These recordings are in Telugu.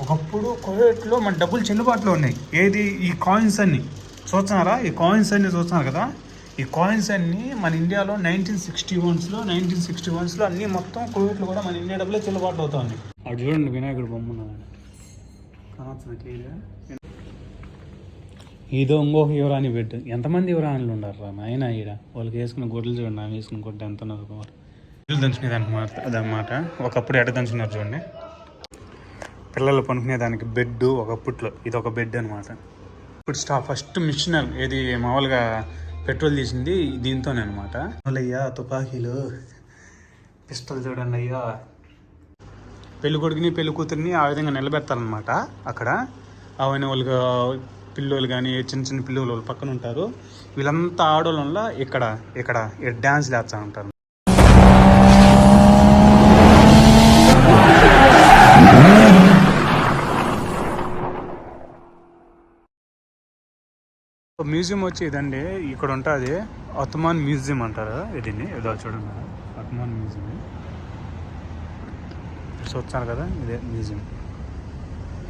ఒకప్పుడు కువైట్లో మన డబ్బులు చెల్లుబాటులో ఉన్నాయి. ఏది? ఈ కాయిన్స్ అన్ని. చూస్తున్నారా? ఈ కాయిన్స్ అన్ని చూస్తున్నారు కదా? ఈ కాయిన్స్ అన్ని మన ఇండియాలో నైన్టీన్ సిక్స్టీ వన్స్లో నైన్టీన్ సిక్స్టీ వన్స్లో అన్ని మొత్తం కువైట్లో కూడా మన ఇండియా డబ్బులే చెల్లుబాటు అవుతా ఉన్నాయి. అటు చూడండి వినాయకుడు బొమ్మ? ఇదో ఇంకొక యువరాణి పెట్టు. ఎంతమంది యువరాణులు ఉన్నారు రా నాయన ఈడ. వాళ్ళకి వేసుకున్న గొడ్లు చూడండి ఆమె వేసుకున్న గొడ్లు ఎంత ఉన్నారు దంచుకునేది అనమాట అదనమాట ఒకప్పుడు ఎడ దంచుకున్నారు చూడండి. పిల్లలు పనుకునే దానికి బెడ్ పుట్లో. ఇది ఒక బెడ్ అనమాట ఇప్పుడు స్టా ఫస్ట్ మిషనల్ ఏది మామూలుగా పెట్రోల్ తీసింది దీంతోనే అనమాట అయ్యా తుపాకీలు. పిస్టల్ చూడండి అయ్యా. పెళ్ళి కొడుకుని పెళ్ళి కూతుర్ని ఆ విధంగా నిలబెడతారనమాట అక్కడ. అవన్నీ వాళ్ళకి పిల్లోళ్ళు కానీ చిన్న చిన్న పిల్లోళ్ళు వాళ్ళు పక్కన ఉంటారు. వీళ్ళంతా ఆడోళ్ళ వల్ల ఇక్కడ ఇక్కడ డ్యాన్స్ వేస్తూ ఉంటారు. మ్యూజియం వచ్చి ఇదండి ఇక్కడ ఉంటుంది అత్మాన్ మ్యూజియం అంటారు దీన్ని ఏదో చూడండి. అత్మాన్ మ్యూజియం. చూస్తున్నారు కదా ఇదే మ్యూజియం.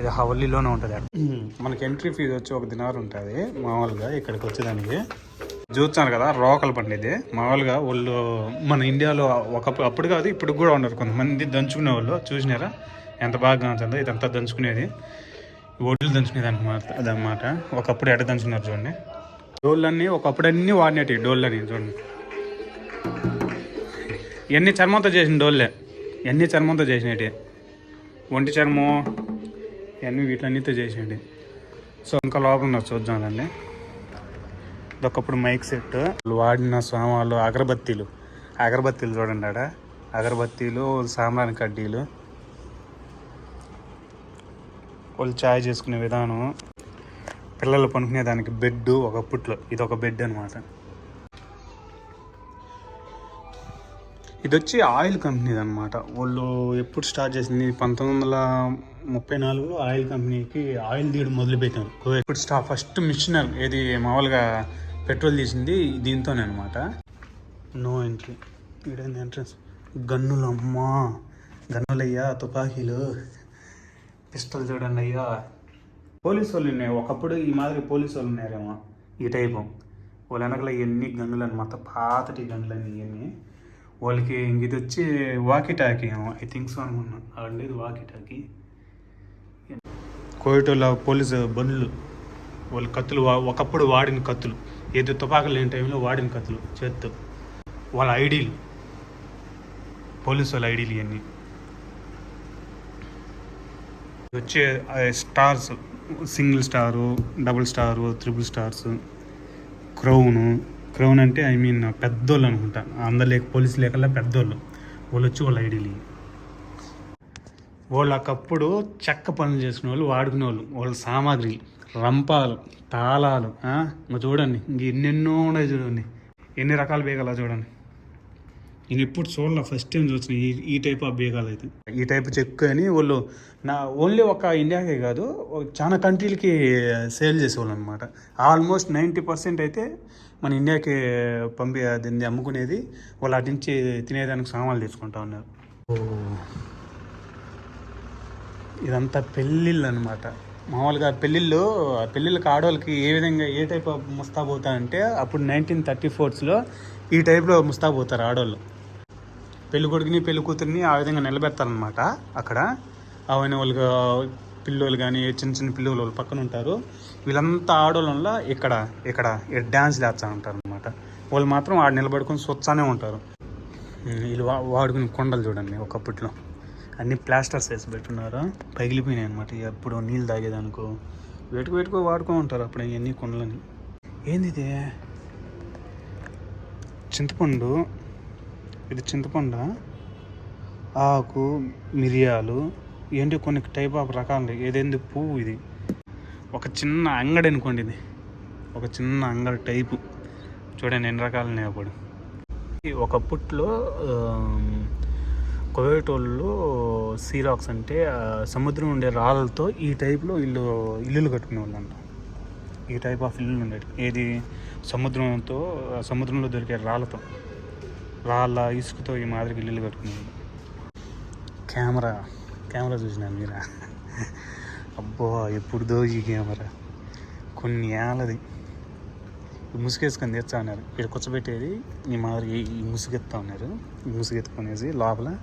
ఇది హవల్లీలోనే ఉంటుంది మనకి ఎంట్రీ ఫీజు వచ్చి ఒక దినారు ఉంటుంది మామూలుగా ఇక్కడికి వచ్చేదానికి. చూస్తాను కదా రోకల బండి ఇది. మామూలుగా వాళ్ళు మన ఇండియాలో ఒక అప్పుడు కాదు ఇప్పుడు కూడా ఉన్నారు కొంతమంది దంచుకునే వాళ్ళు చూసినారా? ఎంత బాగా ఉంటుందో ఇదంతా దంచుకునేది. ఒడ్లు దంచుకునేది అనమాట అదనమాట ఒకప్పుడు ఎడ దంచుకున్నారు చూడండి. డోళ్ళన్నీ ఒకప్పుడు అన్నీ వాడినట్టు డోళ్ళని చూడండి. ఎన్ని చర్మంతో చేసిన డోళ్ళే ఎన్ని చర్మంతో చేసినట్టు. ఒంటి చర్మం ఇవన్నీ వీటిలన్నీతో చేసినవి సో ఇంకా లోపల ఉన్నారు చూద్దామండి ఒకప్పుడు మైక్ సెట్. వాడిన సామాన్లు అగరబత్తీలు. అగరబత్తీలు చూడండి ఆడ. అగరబత్తీలు సాంబ్రాణి కడ్డీలు. వాళ్ళు ఛాయ్ చేసుకునే విధానం పిల్లలు పనుకునే దానికి బెడ్ ఒకప్పట్లో ఇది ఒక బెడ్ అనమాట ఇది వచ్చి ఆయిల్ కంపెనీది అనమాట వాళ్ళు ఎప్పుడు స్టార్ట్ చేసింది? పంతొమ్మిది వందల ముప్పై నాలుగులో ఆయిల్ కంపెనీకి ఆయిల్ తీయడం మొదలుపెట్టారు. ఇప్పుడు స్టా ఫస్ట్ మిషనర్ ఏది మామూలుగా పెట్రోల్ తీసింది దీంతోనే అనమాట నో ఎంట్రీ. ఈడేంది ఎంట్రన్స్? గన్నులు అమ్మా గన్నులయ్యా తుపాకీలు. పిస్టల్ చూడండి అయ్యా. పోలీసు వాళ్ళు ఉన్నాయి ఒకప్పుడు ఈ మాదిరి పోలీసు వాళ్ళు ఉన్నారేమో ఈ టైపు. వాళ్ళ వెనకల ఎన్ని గన్నులు అనమాట పాతటి గన్నులని ఇవన్నీ వాళ్ళకి ఇంక ఇది వచ్చి వాకీ టాకీ ఏమో ఐ థింక్ సో అనుకున్నా ఉండేది వాకీ టాకీ కోయటోళ్ళ పోలీసు బండ్లు వాళ్ళ కత్తులు వా- ఒకప్పుడు వాడిన కత్తులు. ఏదో తుపాకులు లేని టైంలో వాడిన కత్తులు చేత్తో. వాళ్ళ ఐడీలు. పోలీసు వాళ్ళ ఐడీలు ఇవన్నీ వచ్చే stars single star double star triple stars crown. Crown అంటే ఐ మీన్ పెద్దోళ్ళు అనుకుంటా. అందరు లేక పోలీసు లేకల్లా పెద్దోళ్ళు. వాళ్ళు వచ్చి వాళ్ళ ఐడీలు వాళ్ళు ఒకప్పుడు చెక్క పనులు చేసిన వాళ్ళు వాడుకునే వాళ్ళు వాళ్ళ సామాగ్రి రంపాలు తాళాలు ఇంకా చూడండి ఇంక ఎన్నెన్నో ఉన్నాయి చూడండి. ఎన్ని రకాల బేగాలా చూడండి. నేను ఎప్పుడు చూడాల ఫస్ట్ టైం చూసిన ఈ ఈ టైప్ ఆఫ్ బీగాలు అయితే. ఈ టైప్ చెక్ అని వాళ్ళు నా ఓన్లీ ఒక ఇండియాకే కాదు చాలా కంట్రీలకి సేల్ చేసేవాళ్ళు అనమాట ఆల్మోస్ట్ నైంటీ పర్సెంట్ అయితే మన ఇండియాకి పంపి దీన్ని అమ్ముకునేది వాళ్ళు అటు నుంచి తినేదానికి సామాన్లు తీసుకుంటా ఉన్నారు. ఇదంతా పెళ్ళిళ్ళు అనమాట మామూలుగా పెళ్ళిళ్ళు పెళ్ళిళ్ళకి ఆడవాళ్ళకి ఏ విధంగా ఏ టైప్ ఆఫ్ ముస్తాబ్ అవుతారంటే అప్పుడు నైన్టీన్ థర్టీ ఫోర్స్లో ఈ టైప్లో ముస్తాబ్ అవుతారు ఆడవాళ్ళు. పెళ్ళికొడుకుని పెళ్ళి కూతురిని ఆ విధంగా నిలబెడతారనమాట అక్కడ. అవన్నీ వాళ్ళకి పిల్లోళ్ళు కానీ చిన్న చిన్న పిల్లలు వాళ్ళు పక్కన ఉంటారు. వీళ్ళంతా ఆడోళ్ళ ఇక్కడ ఇక్కడ డ్యాన్స్ వేస్తూ ఉంటారు అనమాట వాళ్ళు మాత్రం ఆడ నిలబడుకొని స్వచ్ఛానే ఉంటారు. వీళ్ళు వాడుకుని కొండలు చూడండి ఒకప్పట్లో. అన్ని ప్లాస్టర్స్ వేసి పెట్టున్నారు. పగిలిపోయినాయి అనమాట ఎప్పుడు నీళ్ళు తాగేదానుకో. వేటుకు వేటుకో వాడుకో ఉంటారు అప్పుడు ఇవన్నీ కొండలని. ఏంది ఇది చింతపండు. ఇది చింతపండు ఆకు మిరియాలు ఏంటి కొన్ని టైప్ ఆఫ్ రకాలు. ఏదేంది పువ్వు ఇది? ఒక చిన్న అంగడి అనుకోండి ఇది. ఒక చిన్న అంగడి టైపు చూడండి ఎన్ని రకాలు ఉన్నాయి అప్పుడు ఈ ఒకప్పట్లో కువైట్ వాళ్ళు సీరాక్స్ అంటే సముద్రం ఉండే రాళ్ళతో ఈ టైప్లో ఇల్లు ఇల్లులు కట్టుకునే వాళ్ళు అంట ఈ టైప్ ఆఫ్ ఇల్లులు ఉండేవి ఏది? సముద్రంతో సముద్రంలో దొరికే రాళ్ళతో. రాళ్ళ ఇసుకతో ఈ మాదిరికి ఇల్లులు కట్టుకునేది కెమెరా కెమెరా చూసినాను మీరా? అబ్బో ఎప్పుడుదో ఈ కెమెరా. కొన్ని ఏళ్ళది. ముసుగేసుకొని తెచ్చా ఉన్నారు. ఇక్కడ కూర్చోబెట్టేది ఈ మాదిరి ఈ ముసుగెత్తా ఉన్నారు. ఈ ముసుగెత్తుకునేసి లోపల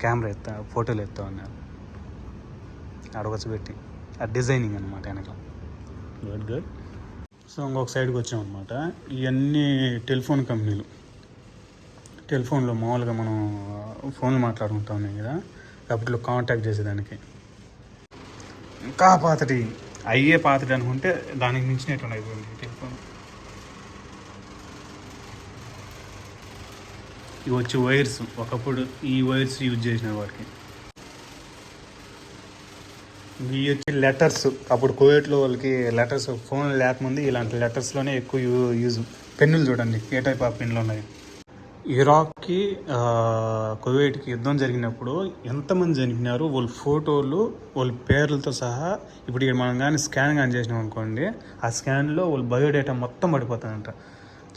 కెమెరా ఎత్తా ఫోటోలు ఎత్తా ఉన్నారు. ఆడ కూర్చోబెట్టి. ఆ డిజైనింగ్ అనమాట వెనక గుడ్ గుడ్. సో ఇంకొక సైడ్కి వచ్చాం అనమాట ఇవన్నీ టెలిఫోన్ కంపెనీలు. టెలిఫోన్లో మామూలుగా మనం ఫోన్లు మాట్లాడుకుంటా కదా అప్పట్లో కాంటాక్ట్ చేసేదానికి. ఇంకా పాతటి అయ్యే పాతటి అనుకుంటే దానికి మించినట్టు అయిపోయింది టెలిఫోన్ ఇవి వచ్చి వైర్స్ ఒకప్పుడు ఈ వైర్స్ యూజ్ చేసిన వాడికి. ఇవి వచ్చి లెటర్స్ అప్పుడు కోవిడ్లో వాళ్ళకి లెటర్స్ ఫోన్ లేకముందు ఇలాంటి లెటర్స్లోనే ఎక్కువ యూ- యూజ్ పెన్నులు చూడండి ఏ టైప్ ఆఫ్ పెన్నులు ఉన్నాయి. ఇరాక్కి కువైట్కి యుద్ధం జరిగినప్పుడు ఎంతమంది చనిపోయినారు? వాళ్ళ ఫోటోలు వాళ్ళ పేర్లతో సహా ఇప్పుడు మనం కానీ స్కాన్ కానీ చేసినాం అనుకోండి ఆ స్కాన్లో వాళ్ళ బయోడేటా మొత్తం పడిపోతుందంట.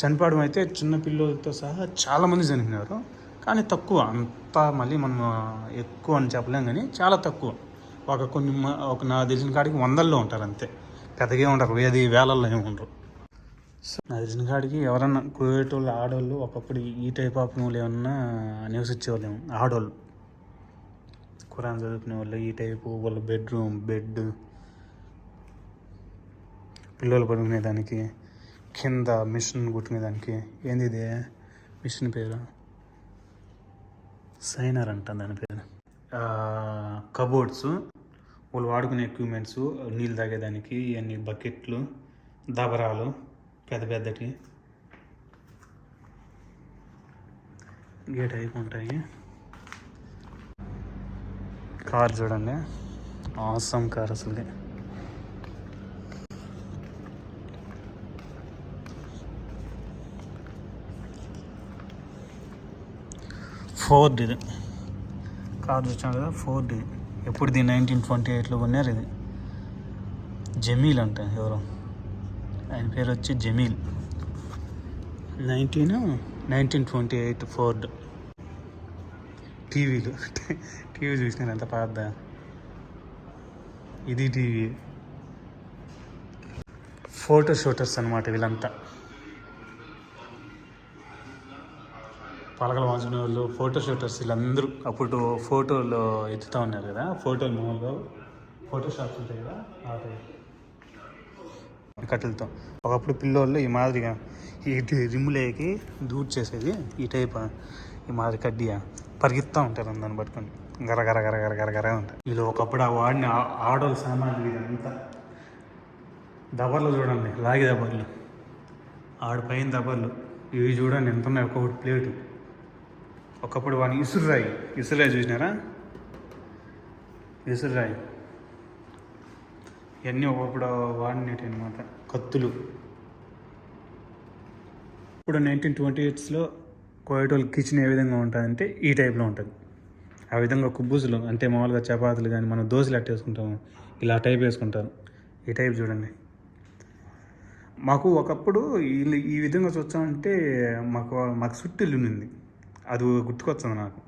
చనిపోవడం అయితే చిన్న పిల్లలతో సహా చాలామంది చనిపోయినారు. కానీ తక్కువ అంత మళ్ళీ మనం ఎక్కువ అని చెప్పలేం కానీ చాలా తక్కువ. ఒక కొన్ని ఒక నా తెలిసిన కాడికి వందల్లో ఉంటారు అంతే. పెద్దగా ఉంటారు వేది వేలల్లో ఏమి ఉండరు. తెలిసిన కాడికి ఎవరన్నా కువైట్ వాళ్ళు ఆడవాళ్ళు ఒకప్పుడు ఈ టైప్ ఆఫ్ మూవీలు ఏమన్నా నివసించేవాళ్ళేమో ఆడవాళ్ళు ఖురాన్ చదువుకునే వాళ్ళు ఈ టైపు వాళ్ళ బెడ్రూమ్ బెడ్. పిల్లలు పడుకునేదానికి కింద మిషన్ కుట్టుకునేదానికి ఏంది ఇది? మిషన్ పేరు? సైనర్ అంట దాని పేరు. కబోర్డ్స్ వాళ్ళు వాడుకునే ఎక్విప్మెంట్స్ నీళ్ళు తాగేదానికి ఇవన్నీ బకెట్లు దబరాలు. పెద్ద పెద్దటి. గేట్ అయిపోయి ఉంటాయి. కార్ చూడండి. ఆసం కార్ అసలు ఫోర్డ్ ఇది. కార్ చూసాం కదా ఫోర్డ్ ఇది. ఎప్పుడు ఇది నైన్టీన్ ట్వంటీ ఎయిట్లో కొన్నారు ఇది? జమీల్ అంట ఎవరో. ఆయన పేరు వచ్చి Jameel. Nineteen? Nineteen twenty eight Ford. టీవీలు. టీవీ చూసినారు ఎంత పాత. ఇది టీవీ. ఫోటో షూటర్స్ అనమాట వీళ్ళంతా. పలకలు వాంచుకునే వాళ్ళు ఫోటో షూటర్స్ వీళ్ళందరూ. అప్పుడు ఫోటోలు ఎత్తుతూ ఉన్నారు కదా ఫోటోలు మామూలుగా. ఫోటో షాప్స్ ఉంటాయి కదా ఆ type. కట్టెలతో. ఒకప్పుడు పిల్లోళ్ళు ఈ మాదిరిగా ఈ రిమ్ములేకి దూడ్ చేసేది ఈ టైప్ ఈ మాదిరి కడ్డియా. పరిగెత్తా ఉంటారు దాన్ని పట్టుకొని. గర గర గర గర గర గర ఉంటారు వీళ్ళు ఒకప్పుడు ఆ వాడిని ఆడోళ్ళ సామాన్లు ఇదంతా దబర్లు చూడండి లాగి దబర్లు. ఆడ దబర్లు. ఇవి చూడండి ఎంత ఉన్నాయి ఒక్కొక్కటి ప్లేటు. ఒకప్పుడు వాడిని ఇసురురాయి. ఇసురురాయి చూసినారా? ఇసురురాయి. ఇవన్నీ ఒకప్పుడు వాడినట్టు అనమాట కత్తులు. ఇప్పుడు నైన్టీన్ ట్వంటీ ఎయిట్స్లో కోయటోల్ కిచెన్ ఏ విధంగా ఉంటుందంటే ఈ టైప్లో ఉంటుంది. ఆ విధంగా కుబ్బుసులు అంటే మామూలుగా చపాతీలు కానీ మనం దోశలు అట్ట వేసుకుంటాము ఇలా టైప్ వేసుకుంటారు. ఈ టైప్ చూడండి. మాకు ఒకప్పుడు వీళ్ళు ఈ విధంగా చూస్తామంటే మాకు మాకు సుట్టిల్లు ఉంది అది గుర్తుకొస్తుంది నాకు.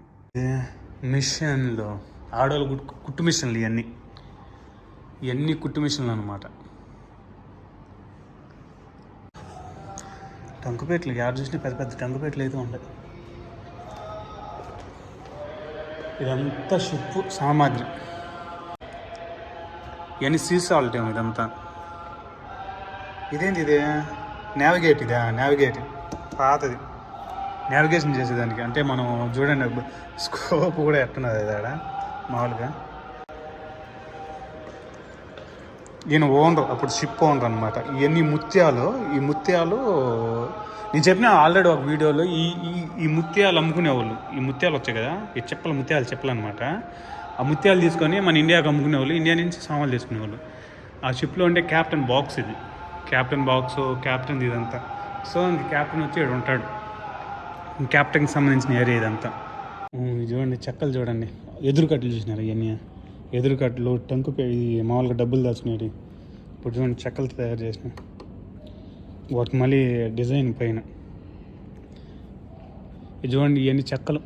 మిషన్లో ఆడవాళ్ళు కుట్టు కుట్టు మిషన్లు ఇవన్నీ. ఇవన్నీ కుట్టు మిషన్లు అనమాట టంకుపేట్లు యాడ్ చూసినా పెద్ద పెద్ద టంకుపేట్లు అయితే ఉంటాయి. ఇదంతా షిప్పు సామాగ్రి. ఇవన్నీ సీ సాల్ట్ ఏమో ఇదంతా. ఇదేంటి ఇది? నావిగేట్ ఇదా? నావిగేట్ పాతది. నావిగేషన్ చేసేదానికి. అంటే మనం చూడండి స్కోప్ కూడా ఎట్టున్నది అది మామూలుగా. ఈయన ఓనర్ అప్పుడు షిప్ ఓనర్ అనమాట ఇవన్నీ ముత్యాలు ఈ ముత్యాలు నేను చెప్పిన ఆల్రెడీ ఒక వీడియోలో ఈ ఈ ఈ ముత్యాలు అమ్ముకునేవాళ్ళు. ఈ ముత్యాలు వచ్చాయి కదా ఈ చెప్పలు ముత్యాలు చెప్పలు అనమాట ఆ ముత్యాలు తీసుకొని మన ఇండియాకి అమ్ముకునేవాళ్ళు. ఇండియా నుంచి సామాన్లు తీసుకునేవాళ్ళు. ఆ షిప్లో ఉండే క్యాప్టెన్ బాక్స్ ఇది. క్యాప్టెన్ బాక్స్ క్యాప్టెన్ ఇదంతా. సో ఇంక క్యాప్టెన్ వచ్చి ఇక్కడ ఉంటాడు. క్యాప్టెన్కి సంబంధించిన ఏరియా ఇదంతా. చూడండి చెక్కలు చూడండి. ఎదురు కట్టలు చూసినారు ఇవన్నీ ఎదురు కట్టలు టంకు ఇది మామూలుగా డబ్బులు దాచుకునేవి ఇప్పుడు చూడండి చెక్కలతో తయారు చేసిన. వాటికి మళ్ళీ డిజైన్ పైన. ఇది చూడండి ఇవన్నీ చెక్కలు.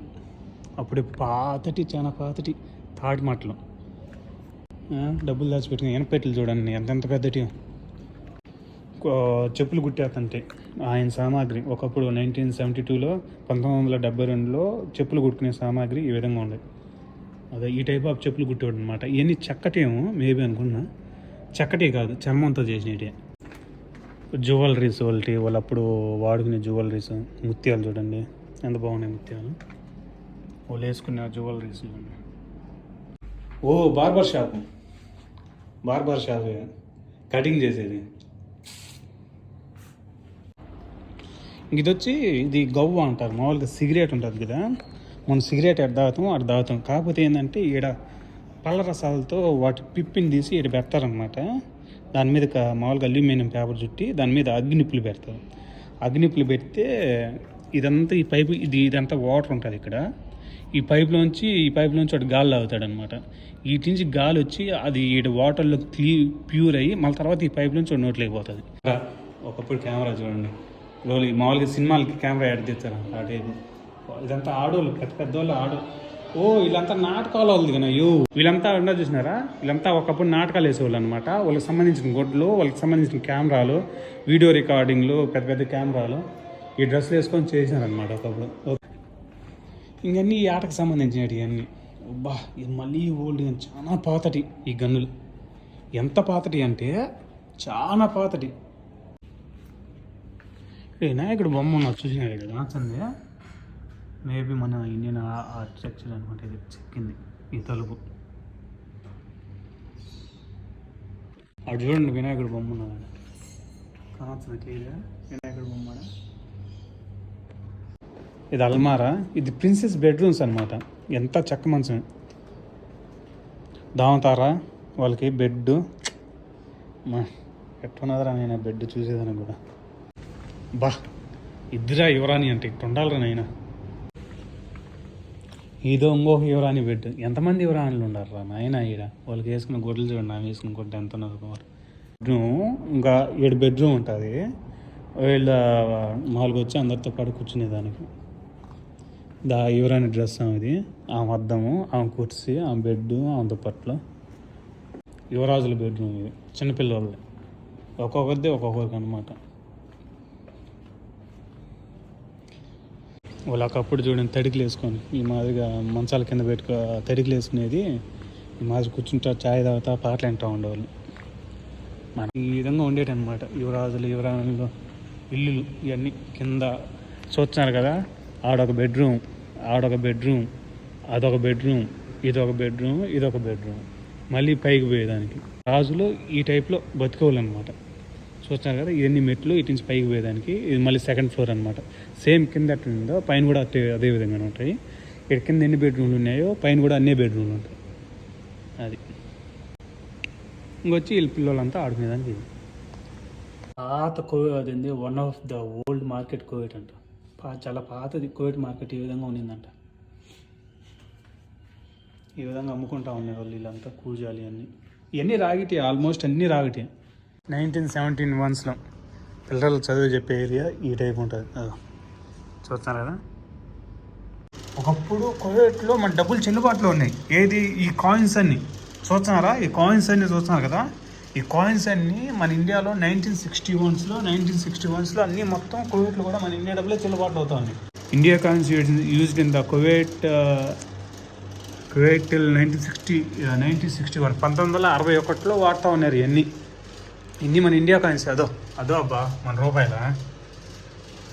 అప్పుడు పాతటి చాలా పాతటి తాటి మట్టలు డబ్బులు దాచిపెట్టుకుని ఎనపెట్లు చూడండి ఎంతెంత పెద్దటి. చెప్పులు కుట్టేస్తుంటే ఆయన సామాగ్రి. ఒకప్పుడు నైన్టీన్ సెవెంటీ టూలో పంతొమ్మిది వందల డెబ్బై రెండులో చెప్పులు కుట్టుకునే సామాగ్రి ఈ విధంగా ఉండేది. అదే ఈ టైప్ ఆఫ్ చెప్పులు కుట్టేవాడు అనమాట ఇవన్నీ చక్కటేమో మేబీ అనుకున్నా. చక్కటే కాదు చర్మంతో చేసినవి జ్యువెలరీస్ వాళ్ళకి వాళ్ళు అప్పుడు వాడుకునే జ్యువెలరీస్ ముత్యాలు చూడండి. ఎంత బాగున్నాయి ముత్యాలు. వాళ్ళు వేసుకునే జ్యువెలరీస్ చూడండి. ఓ barber shop. Barber shop. Cutting చేసేది. ఇది వచ్చి ఇది గవ్వ అంటారు. మామూలుగా సిగరెట్ ఉంటుంది కదా. మనం సిగరెట్ ఎడ తాగుతాం అటు తాగుతాం. కాకపోతే ఏంటంటే ఈడ పళ్ళ రసాలతో వాటి పిప్పిని తీసి ఈడ పెడతారనమాట దాని మీద మామూలుగా అల్యూమినియం పేపర్ చుట్టి దాని మీద అగ్నిప్పులు పెడతారు. అగ్నిప్పులు పెడితే ఇదంతా ఈ పైపు ఇది ఇదంతా వాటర్ ఉంటుంది ఇక్కడ. ఈ పైపులోంచి ఈ పైపులోంచి వాడు గాలి లాగుతాడనమాట వీటి నుంచి గాలి వచ్చి అది ఈడ వాటర్లో క్లీ ప్యూర్ అయ్యి మళ్ళీ తర్వాత ఈ పైప్ నుంచి వాడి నోట్లోకి పోతుంది. ఒకప్పుడు కెమెరా చూడండి. లోలి మామూలుగా సినిమాలకి కెమెరా యాడ్ తెచ్చారు ఆ టైపు. ఇదంతా ఆడోళ్ళు పెద్ద పెద్దోళ్ళు ఆడో ఓ వీళ్ళంతా నాటకాలు వాళ్ళు కదా యూ. వీళ్ళంతా ఉండా చూసినారా? వీళ్ళంతా ఒకప్పుడు నాటకాలు వేసేవాళ్ళు అనమాట వాళ్ళకి సంబంధించిన గొడ్లు వాళ్ళకి సంబంధించిన కెమెరాలు వీడియో రికార్డింగ్లు పెద్ద పెద్ద కెమెరాలు ఈ డ్రెస్సులు వేసుకొని చేసినారనమాట ఒకప్పుడు. ఇంకన్నీ ఈ ఆటకు సంబంధించినవి అన్నీ. అబ్బా ఇది మళ్ళీ ఓల్డ్ గన్ చాలా పాతటి ఈ గన్నులు. ఎంత పాతటి అంటే చాలా పాతటి. ఇక్కడ వినాయకుడు బొమ్మ చూసినాడు కదా నచ్చింది మేబీ మన ఇండియన్ ఆర్కిటెక్చర్ అనమాట ఇది చెక్కింది ఈ తలుపు. అటు చూడండి వినాయకుడు బొమ్మ ఉన్నదండి కానొస్తుంది క్లియర్గా వినాయకుడు బొమ్మ ఇది అల్మారా ఇది ప్రిన్సెస్ బెడ్రూమ్స్ అనమాట ఎంత చక్క మంచం దామతారా వాళ్ళకి బెడ్ మా ఎట్టున్నదిరా నేను బెడ్ చూసేదాన్ని కూడా. బా ఇద్దరా యువరాణి అంటే ఇట్టు ఉండాలిరా నాయనా. ఇదో ఇంకొక యువరాణి బెడ్ ఎంతమంది యువరాణులు ఉండాలిరా? నాయన ఈడ. వాళ్ళకి వేసుకున్న గొడ్లు చూడండి ఆమె వేసుకున్న గొడ్డు ఎంత ఉన్నారు బెడ్రూమ్ ఇంకా ఏడు బెడ్రూమ్ ఉంటుంది. వీళ్ళ మామూలుగా వచ్చి అందరితో పాటు కూర్చునేదానికి దా యువరాణి డ్రెస్ ఆమెది ఆమె అద్దము ఆమె కుర్చీ ఆమె బెడ్ ఆమె దుప్పట్లు యువరాజుల బెడ్రూమ్ ఇది చిన్నపిల్లలది. ఒక్కొక్కరిది ఒక్కొక్కరికి అనమాట వాళ్ళు ఒకప్పుడు చూడండి తడికలు వేసుకొని ఈ మాదిరిగా మంచాల కింద పెట్టుకో తడికలు వేసుకునేది ఈ మాదిరి కూర్చుంటా చాయ్ తాగుతా పాటలు వింటూ ఉండేవాళ్ళు. మన ఈ విధంగా ఉండేటనమాట యువరాజులు యువరాణులు ఇల్లులు ఇవన్నీ కింద. చూస్తున్నారు కదా ఆడొక బెడ్రూమ్ ఆడొక బెడ్రూమ్ అదొక బెడ్రూమ్ ఇదొక బెడ్రూమ్ ఇదొక బెడ్రూమ్. మళ్ళీ పైకి పోయేదానికి. రాజులు ఈ టైప్లో బతికోవాలన్నమాట. చూస్తున్నారు కదా ఇవన్నీ మెట్లు ఇటు నుంచి పైకి పోయేదానికి ఇది మళ్ళీ సెకండ్ ఫ్లోర్ అనమాట సేమ్ కింద ఎట్లా ఉందో పైన కూడా అట్టే అదే విధంగా ఉంటాయి. ఇక్కడ కింద ఎన్ని బెడ్రూమ్లు ఉన్నాయో పైన కూడా అన్నీ బెడ్రూమ్లు ఉంటాయి. అది. ఇంకొచ్చి వీళ్ళ పిల్లలంతా ఆడుకునేదానికి ఇది. పాత Kuwait అదింది one of the old market Kuwait అంట. చాలా పాతది కోవిడ్ మార్కెట్ ఈ విధంగా ఉండిందంట ఈ విధంగా అమ్ముకుంటా ఉండేవాళ్ళు వీళ్ళంతా కూజాలి అన్నీ ఇవన్నీ రాగిటి ఆల్మోస్ట్ అన్నీ రాగిటి నైన్టీన్ సెవెంటీన్ వన్స్లో పిల్లలు చదువు చెప్పే ఏరియా ఈ టైప్ ఉంటుంది. చూస్తాను చూస్తున్నారు కదా? ఒకప్పుడు కోవిడ్లో మన డబ్బులు చెల్లుబాటులో ఉన్నాయి. ఏది? ఈ కాయిన్స్ అన్ని. చూస్తున్నారా? ఈ కాయిన్స్ అన్ని చూస్తున్నారు కదా? ఈ కాయిన్స్ అన్ని మన ఇండియాలో నైన్టీన్ సిక్స్టీ వన్స్లో నైన్టీన్ సిక్స్టీ వన్స్లో అన్ని మొత్తం కోవిడ్లో కూడా మన ఇండియా డబ్బులే చెల్లుబాటు అవుతా India coins used in the Kuwait Kuwait till nineteen sixty nineteen sixty one. పంతొమ్మిది వందల అరవై ఒకటిలో వాడుతూ ఉన్నారు ఇవన్నీ ఇన్ని మన ఇండియా కాయిన్స్ అదో అదో అబ్బా మన రూపాయల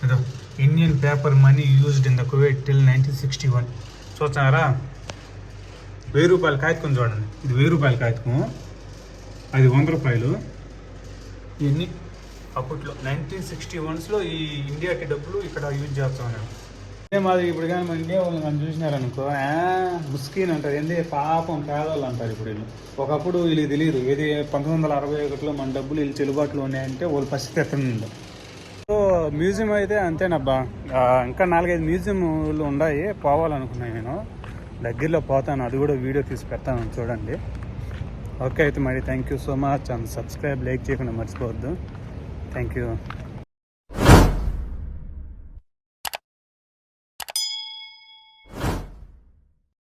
అదో Indian paper money used in the Kuwait till nineteen sixty one చూస్తున్నారా వెయ్యి రూపాయల కాగితం చూడండి ఇది వెయ్యి రూపాయల కాగితం అది వంద రూపాయలు ఇవన్నీ అప్పట్లో నైన్టీన్ సిక్స్టీ వన్స్లో ఈ ఇండియాకి డబ్బులు ఇక్కడ యూజ్ చేస్తా ఉన్నాం అదే మాది ఇప్పుడు కానీ మన ఇండియా వాళ్ళు నన్ను చూసినారనుకో ముస్కీన్ అంటారు. ఏంది? పాపం పేదవాళ్ళు అంటారు ఇప్పుడు వీళ్ళు. ఒకప్పుడు వీళ్ళు తెలియదు. ఏది పంతొమ్మిది వందల అరవై ఒకటిలో మన డబ్బులు వీళ్ళు చెలుబాటులో ఉన్నాయంటే వాళ్ళ పరిస్థితి ఎట్లుందో సో మ్యూజియం అయితే అంతేనబ్బా. ఇంకా నాలుగైదు మ్యూజియంలు ఉన్నాయి. పోవాలనుకున్నాను నేను. దగ్గరలో పోతాను. అది కూడా వీడియో తీసి పెడతాను. చూడండి. ఓకే అయితే మరి thank you so much. And subscribe like చేయకుండా మర్చిపోవద్దు. Thank you.